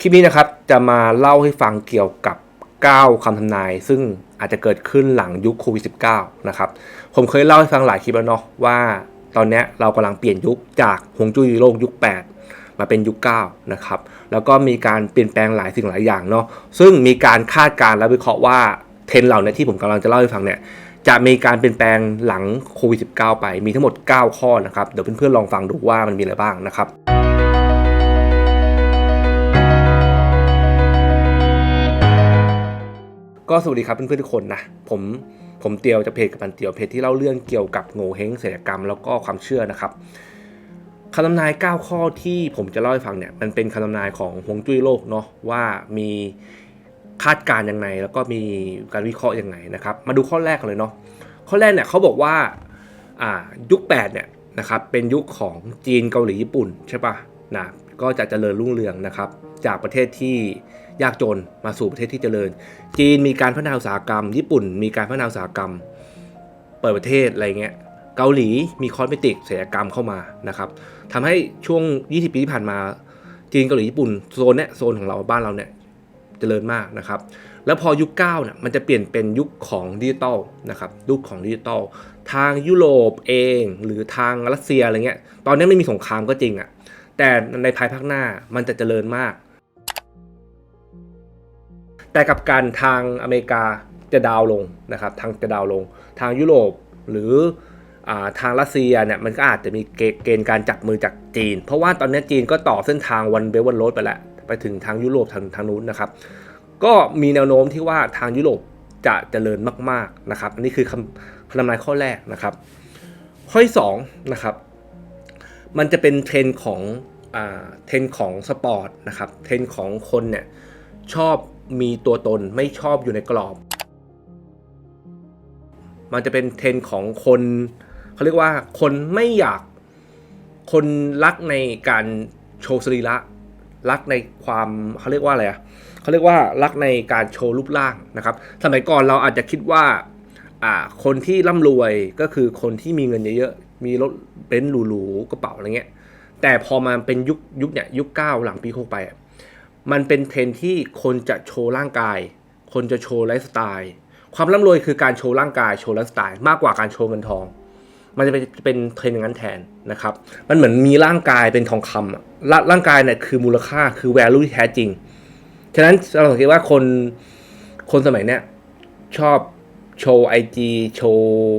คลิปนี้นะครับจะมาเล่าให้ฟังเกี่ยวกับ 9คำทำนาย ซึ่งอาจจะเกิดขึ้นหลังยุคโควิด -19 นะครับ ผมเคยเล่าให้ฟังหลายคลิปแล้วเนาะว่าตอนนี้เรากำลังเปลี่ยนยุคจากฮวงจุ้ยโลกยุค 8 มาเป็นยุค 9 นะครับ แล้วก็มีการเปลี่ยนแปลงหลายสิ่งหลายอย่างเนาะซึ่งมีการคาดการณ์และวิเคราะห์ว่าเทรนเหล่านี้ที่ผมกำลังจะเล่าให้ฟังเนี่ยจะมีการเปลี่ยนแปลงหลังโควิด -19 ไปมีทั้งหมด 9 ข้อนะครับเดี๋ยวเพื่อนๆลองฟังดูว่ามันมีอะไรบ้างนะครับ ก็สวัสดีครับเพื่อนๆทุกคนนะผมผมเตียวจากเพจกับปันเตียวเพจที่เล่าเรื่องเกี่ยวกับโง่เฮงเศรษฐกรรมแล้วก็ความเชื่อนะครับคำทำนาย 9 ข้อที่ผมจะเล่าให้ฟังเนี่ยมันเป็นคำทำนายของฮวงจุ้ยโลกเนาะว่ามีคาดการณ์ยังไง แล้วก็มีการวิเคราะห์ยังไงนะครับ มาดูข้อแรกกันเลยเนาะข้อแรกเนี่ยเขาบอกว่าอ่ายุค8เนี่ยนะครับเป็นยุคของจีนเกาหลีญี่ปุ่นใช่ปะนะก็จะเจริญรุ่งเรืองนะครับ จากประเทศที่ ยากจนมาสู่ประเทศที่เจริญ จีนมีการพัฒนาอุตสาหกรรม ญี่ปุ่นมีการพัฒนาอุตสาหกรรม เปิดประเทศอะไรเงี้ยเกาหลีมีคอสเมติกเศรษฐกรรมเข้ามานะครับทำให้ช่วง 20 ปีที่ผ่านมา จีนเกาหลีญี่ปุ่นโซนเนี้ยโซนของเราบ้านเราเนี่ยเจริญมากนะครับ แล้วพอยุค9เนี่ยมันจะเปลี่ยนเป็นยุคของดิจิตอลนะครับยุคของดิจิตอลทางยุโรปเอง หรือทางรัสเซียอะไรเงี้ยตอนนี้ไม่มีสงครามก็จริงอะ่ะแต่ในภายภาคหน้ามันจะเจริญมาก แต่กับการทางอเมริกาจะดาวลงนะครับทางจะดาวลง ทางยุโรปหรืออาทางรัสเซียเนี่ยมันก็อาจจะมีเกณฑ์การจับมือจากจีน เพราะว่าตอนนี้จีนก็ต่อเส้นทางวันเบลวันโรดไปแล้วไปถึงทางยุโรปทางทางนู้นนะครับ ก็มีแนวโน้มที่ว่าทางยุโรปจะเจริญมากๆนะครับอันนี้คือคำคำนำนายข้อแรกนะครับ ข้อที่สองนะครับมันจะเป็นเทรนของอเทรนของสปอร์ตนะครับเทรนของคนเนี่ยชอบ มีตัวตนไม่ชอบอยู่ในกรอบ มันจะเป็นเทรนของคนเขาเรียกว่าคนไม่อยากคนรักในการโชว์สรีระรักในความเขาเรียกว่าอะไรอะเขาเรียกว่ารักในการโชว์รูปร่างนะครับ สมัยก่อนเราอาจจะคิดว่าอ่า คนที่ร่ำรวยก็คือคนที่มีเงินเยอะๆ มีรถเบนซ์หรูๆกระเป๋าอะไรเงี้ย แต่พอมาเป็นยุคยุคเนี่ยยุคเก้าหลังปีหกไป มันเป็นเทรนที่คนจะโชว์ร่างกาย คนจะโชว์ไลฟ์สไตล์ความร่ำรวยคือการโชว์ร่างกายโชว์ไลฟ์สไตล์มากกว่าการโชว์เงินทอง มันจะเป็นเป็นเทรนอย่างนั้นแทนนะครับ มันเหมือนมีร่างกายเป็นทองคำร่าร่างกายเนี่ยคือมูลค่าคือ value ที่แท้จริง ฉะนั้นเราสังเกตว่าคนคนสมัยเนี้ยชอบโชว์ไอจีโชว์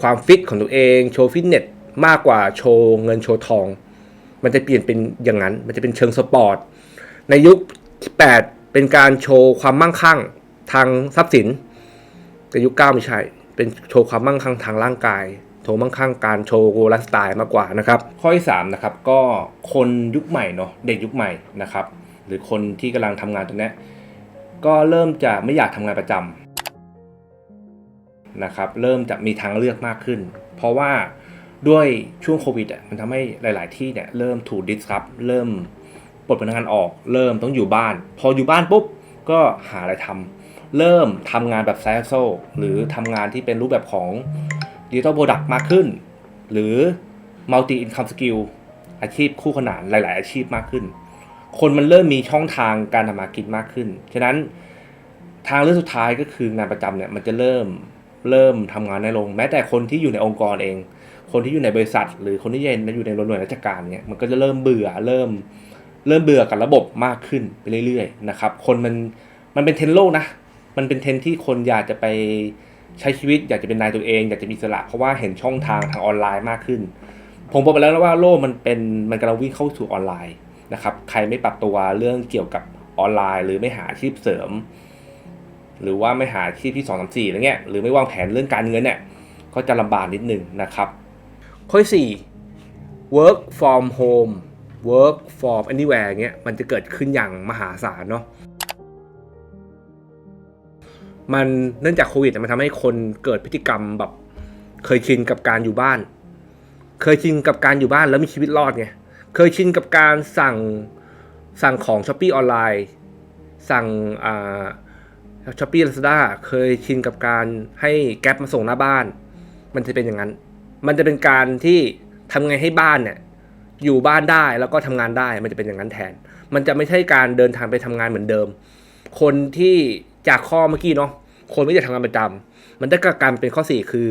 ความฟิตของตัวเอง โชว์ฟิตเนสมากกว่าโชว์เงินโชว์ทอง มันจะเปลี่ยนเป็นอย่างนั้น มันจะเป็นเชิงสปอร์ต ในยุคที่ 8 เป็นการโชว์ความมั่งคั่งทางทรัพย์สิน แต่ยุค 9 ไม่ใช่ เป็นโชว์ความมั่งคั่งทางร่างกาย โชว์มั่งคั่งการโชว์ไลฟ์สไตล์มากกว่านะครับ ข้อที่3นะครับก็คนยุคใหม่เนาะเด็กยุคใหม่นะครับ หรือคนที่กำลังทำงานตรงนี้ก็เริ่มจะไม่อยากทำงานประจำนะครับเริ่มจะมีทางเลือกมากขึ้น เพราะว่าด้วยช่วงโควิดอะมันทำให้หลาย ๆ ที่เนี่ยเริ่มถูกดิสครับเริ่ม ปลดพนักงานออก เริ่มต้องอยู่บ้าน พออยู่บ้านปุ๊บก็หาอะไรทำเริ่มทำงานแบบไซโซหรือทำงานที่เป็นรูปแบบของดิจิทัลโปรดักต์มากขึ้น หรือมัลติอินคัมสกิลอาชีพคู่ขนานหลาย ๆ อาชีพมากขึ้น คนมันเริ่มมีช่องทางการทำมากินมากขึ้น ฉะนั้นทางเลือกสุดท้ายก็คืองานประจำเนี่ยมันจะเริ่มเริ่มทำงานในโรงแม้แต่คนที่อยู่ในองค์กรเอง คนที่อยู่ในบริษัท หรือคนที่อยู่ในหน่วยราชการเนี่ยมันก็จะเริ่มเบื่อเริ่ม เริ่มเบื่อกับระบบมากขึ้นไปเรื่อยๆนะครับ คนมันมันเป็นเทรนด์โลกนะ มันเป็นเทรนที่คนอยากจะไปใช้ชีวิต อยากจะเป็นนายตัวเอง อยากจะมีสระเพราะว่าเห็นช่องทางทางออนไลน์มากขึ้น ผมบอกไปแล้วนะว่าโลกมันเป็นมันกำลังวิ่งเข้าสู่ออนไลน์นะครับใครไม่ปรับตัวเรื่องเกี่ยวกับออนไลน์ หรือไม่หาอาชีพเสริม หรือว่าไม่หาอาชีพที่สองสามสี่อะไรเงี้ยหรือไม่วางแผนเรื่องการเงินเนี่ยก็จะลำบากนิดนึงนะครับข้อที่4 work from home work from anywhere เงี้ยมันจะเกิดขึ้นอย่างมหาศาลเนาะมันเนื่องจากโควิดมันทำให้คนเกิดพฤติกรรมแบบ เคยชินกับการอยู่บ้าน เคยชินกับการอยู่บ้านแล้วมีชีวิตรอดไงเคยชินกับการสั่งสั่งของช้อปปี้ออนไลน์ สั่งอ่าช้อปปี้ลาซาด้าเคยชินกับการให้แก๊ปมาส่งหน้าบ้าน มันจะเป็นอย่างนั้น มันจะเป็นการที่ทำไงให้บ้านเนี่ย อยู่บ้านได้แล้วก็ทำงานได้มันจะเป็นอย่างนั้นแทน มันจะไม่ใช่การเดินทางไปทำงานเหมือนเดิม คนที่จากข้อเมื่อกี้เนาะคนไม่อยากทำงานประจำมันได้กการเป็นข้อสี่คือ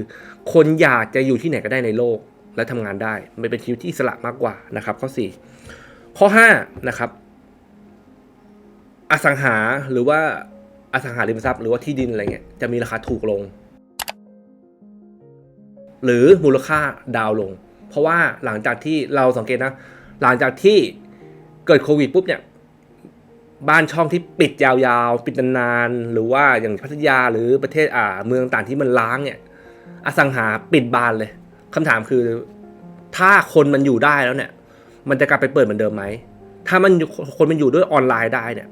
คนอยากจะอยู่ที่ไหนก็ได้ในโลกและทำงานได้ มันเป็นชีวิตที่อิสระมากกว่านะครับ ข้อสี่ข้อห้านะครับ อสังหาหรือว่าอสังหาริมทรัพย์หรือว่าที่ดินอะไรเงี้ยจะมีราคาถูกลง หรือมูลค่าดาวลง เพราะว่าหลังจากที่เราสังเกตนะ หลังจากที่เกิดโควิดปุ๊บเนี่ย บ้านช่องที่ปิดยาวๆ ปิดนานๆหรือว่าอย่างพัทยาหรือประเทศอ่าเมืองต่างที่มันล้างเนี่ย อสังหาปิดบานเลยคำถามคือถ้าคนมันอยู่ได้แล้วเนี่ย มันจะกลับไปเปิดเหมือนเดิมไหม ถ้ามันคนมันอยู่ด้วยออนไลน์ได้เนี่ย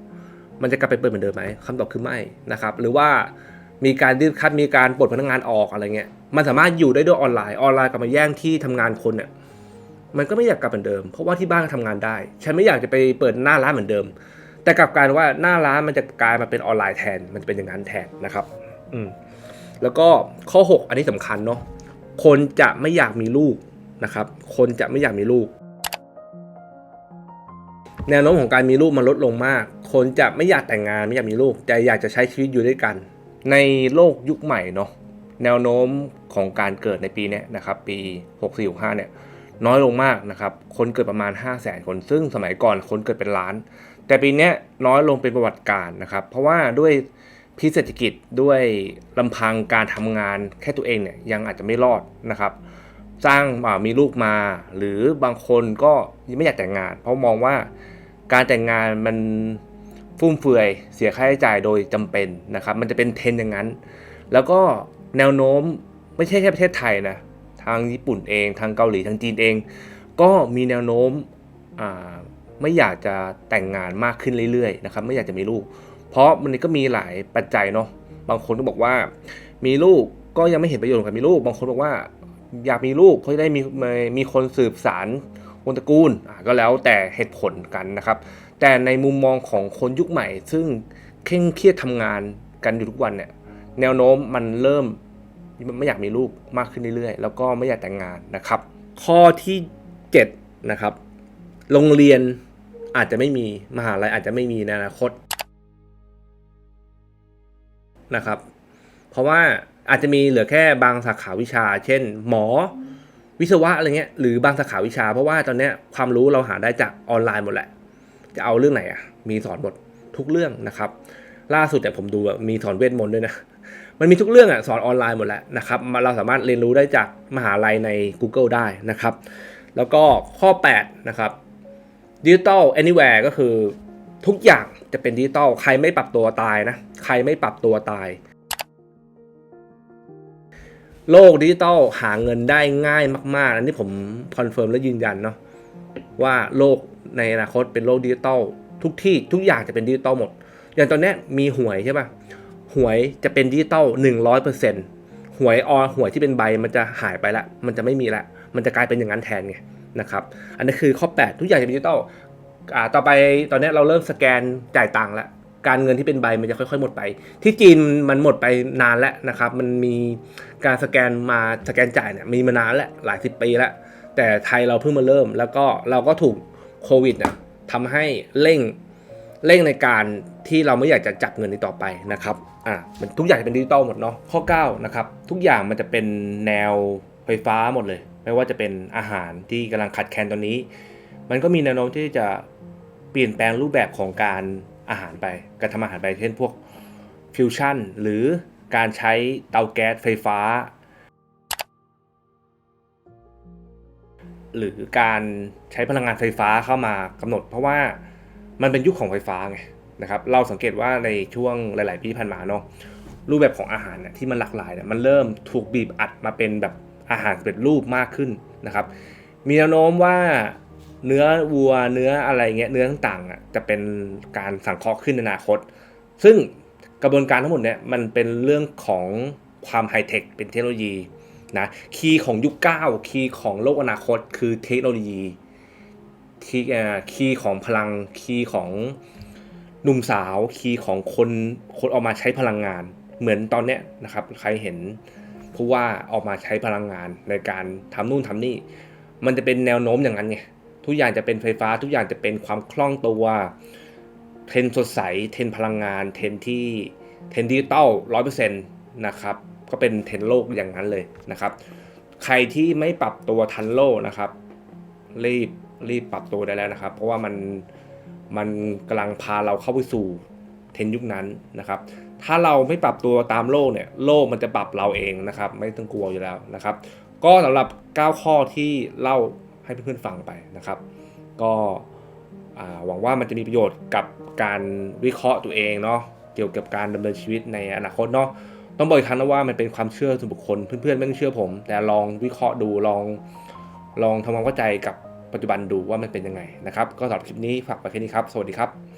มันจะกลับไปเปิดเหมือนเดิมไหมคำตอบคือไม่นะครับ หรือว่ามีการยืดคัดมีการปลดพนักงานออกอะไรเงี้ย มันสามารถอยู่ได้ด้วยออนไลน์ออนไลน์กลับมาแย่งที่ทำงานคนเนี่ยมันก็ไม่อยากกลับเหมือนเดิม เพราะว่าที่บ้านก็ทำงานได้ ฉันไม่อยากจะไปเปิดหน้าร้านเหมือนเดิม แต่กลับกลายว่าหน้าร้านมันจะกลายมาเป็นออนไลน์แทน มันจะเป็นอย่างนั้นแทนนะครับ อืมแล้วก็ข้อ 6 อันนี้สำคัญเนาะคนจะไม่อยากมีลูกนะครับ คนจะไม่อยากมีลูก แนวโน้มของการมีลูกมันลดลงมาก คนจะไม่อยากแต่งงานไม่อยากมีลูกแต่อยากจะใช้ชีวิตอยู่ด้วยกัน ในโลกยุคใหม่เนาะ แนวโน้มของการเกิดในปีนี้นะครับปี 6465เนี่ยน้อยลงมากนะครับคนเกิดประมาณ 5 0 0 0 0 0 คน ซึ่งสมัยก่อนคนเกิดเป็นล้าน แต่ปีนี้น้อยลงเป็นประวัติการนะครับ เพราะว่าด้วยพิเศรษฐกิจด้วยลำพังการทำงานแค่ตัวเองเนี่ยยังอาจจะไม่รอดนะครับสร้างมีลูกมา หรือบางคนก็ยังไม่อยากแต่งงาน เพราะมองว่าการแต่งงานมันฟุ่มเฟือยเสียค่าใช้จ่ายโดยจำเป็นนะครับ มันจะเป็นเทรนอย่างนั้น แล้วก็ แนวโน้มไม่ใช่แค่ประเทศไทยนะทางญี่ปุ่นเอง ทางเกาหลีทางจีนเอง ก็มีแนวโน้มไม่อยากจะแต่งงานมากขึ้นเรื่อยๆนะครับไม่อยากจะมีลูก เพราะมันก็มีหลายปัจจัยเนาะบางคนก็บอกว่า มีลูกก็ยังไม่เห็นประโยชน์การมีลูก บางคนบอกว่าอยากมีลูกเพราะจะได้มีมีมีคนสืบสารวงศ์ตระกูลก็แล้วแต่เหตุผลกันนะครับ แต่ในมุมมองของคนยุคใหม่ ซึ่งเคร่งเครียดทำงานกันอยู่ทุกวันเนี่ย แนวโน้มมันเริ่มไม่อยากมีลูกมากขึ้นเรื่อยๆ แล้วก็ไม่อยากแต่งงานนะครับ ข้อที่7นะครับ โรงเรียนอาจจะไม่มีมหาลัยอาจจะไม่มีในอนาคตนะครับ เพราะว่าอาจจะมีเหลือแค่บางสาขาวิชา เช่น หมอวิศวะอะไรเงี้ยหรือบางสาขาวิชา เพราะว่าตอนนี้ความรู้เราหาได้จากออนไลน์หมดแหละ จะเอาเรื่องไหนอะมีสอนหมดทุกเรื่องนะครับ ล่าสุดแต่ยผมดูอะมีสอนเวทมนต์ด้วยนะ มันมีทุกเรื่องอะสอนออนไลน์หมดแล้วนะครับเราสามารถเรียนรู้ได้จากมหาลัยใน Google ได้นะครับ แล้วก็ข้อ 8 นะครับดิจิตอล anywhere ก็คือทุกอย่างจะเป็นดิจิตอลใครไม่ปรับตัวตายนะ ใครไม่ปรับตัวตาย โลกดิจิตอลหาเงินได้ง่ายมากๆอันนี้ผมคอนเฟิร์มและยืนยันเนาะว่าโลกในอนาคตเป็นโลกดิจิตอลทุกที่ทุกอย่างจะเป็นดิจิตอลหมด อย่างตอนนี้มีหวยใช่ปะ หวยจะเป็นดิจิตอลหนึ่งร้อยเปอร์เซ็นต์หวยออหวยที่เป็นใบมันจะหายไปละ มันจะไม่มีละ มันจะกลายเป็นอย่างนั้นแทนไงนะครับ อันนี้คือข้อ 8 ทุกอย่างจะเป็นดิจิตอลอ่าต่อไปตอนนี้เราเริ่มสแกนจ่ายตังค์ละการเงินที่เป็นใบมันจะค่อยๆหมดไป ที่จีนมันหมดไปนานแล้วนะครับ มันมีการสแกนมาสแกนจ่ายเนี่ยมีมานานแล้วหลายสิบปีแล้ว แต่ไทยเราเพิ่งมาเริ่ม แล้วก็เราก็ถูกโควิดเนี่ยทำให้เร่ง เร่งในการที่เราไม่อยากจะจับเงินนี้ต่อไปนะครับอ่ามันทุกอย่างจะเป็นดิจิตอลหมดเนาะข้อ9นะครับทุกอย่างมันจะเป็นแนวไฟฟ้าหมดเลย ไม่ว่าจะเป็นอาหารที่กำลังขัดแคลนตอนนี้ มันก็มีแนวโน้มที่จะเปลี่ยนแปลงรูปแบบของการอาหารไปการทำอาหารไปเช่นพวกฟิวชั่นหรือการใช้เตาแก๊สไฟฟ้า หรือการใช้พลังงานไฟฟ้าเข้ามากำหนดเพราะว่า มันเป็นยุคของไฟฟ้าไงนะครับเราสังเกตว่าในช่วงหลาย ๆ ปีที่ผ่านมาเนาะรูปแบบของอาหารเนี่ยที่มันหลากหลายเนี่ยมันเริ่มถูกบีบอัดมาเป็นแบบอาหารเป็นรูปมากขึ้นนะครับ มีแนวโน้มว่าเนื้อวัวเนื้ออะไรเงี้ยเนื้อต่างๆอะจะเป็นการสังเคราะห์ขึ้นในอนาคต ซึ่งกระบวนการทั้งหมดเนี่ยมันเป็นเรื่องของความไฮเทคเป็นเทคโนโลยีนะคีย์ของยุคเก้าคีย์ของโลกอนาคตคือเทคโนโลยี คีย์คีย์ของพลังคีย์ของหนุ่มสาวคีย์ของคนคนออกมาใช้พลังงาน เหมือนตอนเนี้ยนะครับ ใครเห็นผู้ว่าออกมาใช้พลังงานในการทำนู่นทำนี่ มันจะเป็นแนวโน้มอย่างนั้นไงทุกอย่างจะเป็นไฟฟ้า ทุกอย่างจะเป็นความคล่องตัวเทรนสดใสเทรนพลังงานเทรนที่เทรนดิจิตอลร้อยเปอร์เซ็นต์นะครับก็เป็นเทรนโลกอย่างนั้นเลยนะครับ ใครที่ไม่ปรับตัวทันโลกนะครับ รีบ รีบปรับตัวได้แล้วนะครับ เพราะว่ามันมันกำลังพาเราเข้าไปสู่เทรนยุคนั้นนะครับ ถ้าเราไม่ปรับตัวตามโลกเนี่ยโลกมันจะปรับเราเองนะครับ ไม่ต้องกลัวอยู่แล้วนะครับ ก็สำหรับ 9 ข้อที่เล่าให้เพื่อนๆฟังไปนะครับ ก็หวังว่ามันจะมีประโยชน์กับการวิเคราะห์ตัวเองเนาะเกี่ยวกับการดำเนินชีวิตในอนาคตเนาะต้องบอกอีกครั้งนะว่ามันเป็นความเชื่อส่วนบุคคลเพื่อนๆไม่ต้องเชื่อผม แต่ลองวิเคราะห์ดูลองลองทำความเข้าใจกับ ปัจจุบันดูว่ามันเป็นยังไงนะครับ ก็สำหรับคลิปนี้ฝากไปแค่นี้ครับ สวัสดีครับ